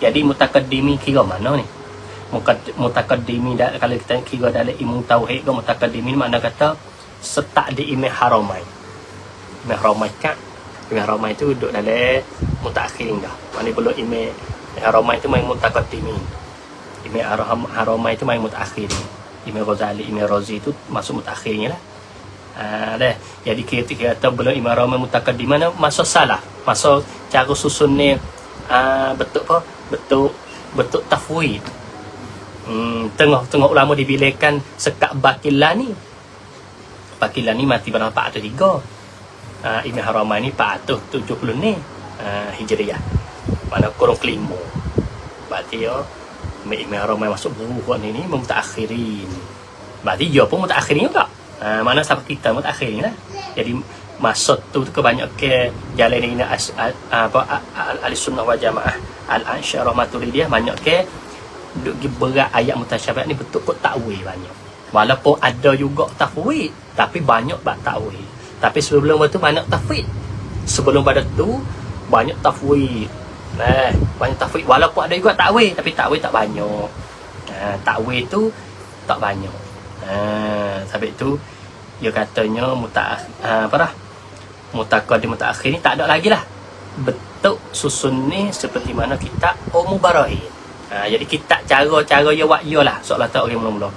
Jadi mutaqaddimi kira mana ni? Dah, kalau kita kira dalam ilmu tauhid ke mutaqaddimi ni makna kata setak di imam haramain. Imam haramain kan? Imam haramain tu duduk dalam mutakhirin dah. Mana belum imam haramain tu main mutaqaddimin. Imam Haram haramain tu main mutakhirin. Imam Ghazali, Imam Razi tu masuk mutakhirin lah. Ha. Jadi kita kata belum Imam Haramain mutakaddim mana masuk salah. Masuk cara susun ni uh, betul apa? Betul betul tafwid. Hmm, tengah-tengah ulama dibilihkan sekat bakilah ni. Bakilah ni mati pada 403. Uh, Imam Haramain ni 470 ni. Uh, Hijriah. Mana kurung kelima. Berarti ya Imam Haramain masuk buruh ni ni mutakhirin. Berarti dia pun mutakhirin juga. Uh, mana sampai kita mutakhirin lah. Jadi masuk tu tu kebanyak ke jalan ini as, a, apa al sunnah wal jamaah. Al ansyarah maturidiyah banyak ke duk berat ayat mutasyabihat ni betul kot takwil banyak. Walaupun ada juga tafwid tapi banyak bab takwil tapi sebelum itu banyak tafwid. Sebelum pada tu banyak tafwid. Nah banyak tafwid. Walaupun ada juga takwil tapi takwil tak banyak. Nah, takwil tu tak banyak. Nah, sebab itu dia katanya muta apa dah mutaqaddim mutaakhir ni tak ada lagi lah. Bentuk susun ni seperti mana kita Ummu Barahin. Ha, jadi kita cara-cara ya wak lah soalan tak orang mula-mula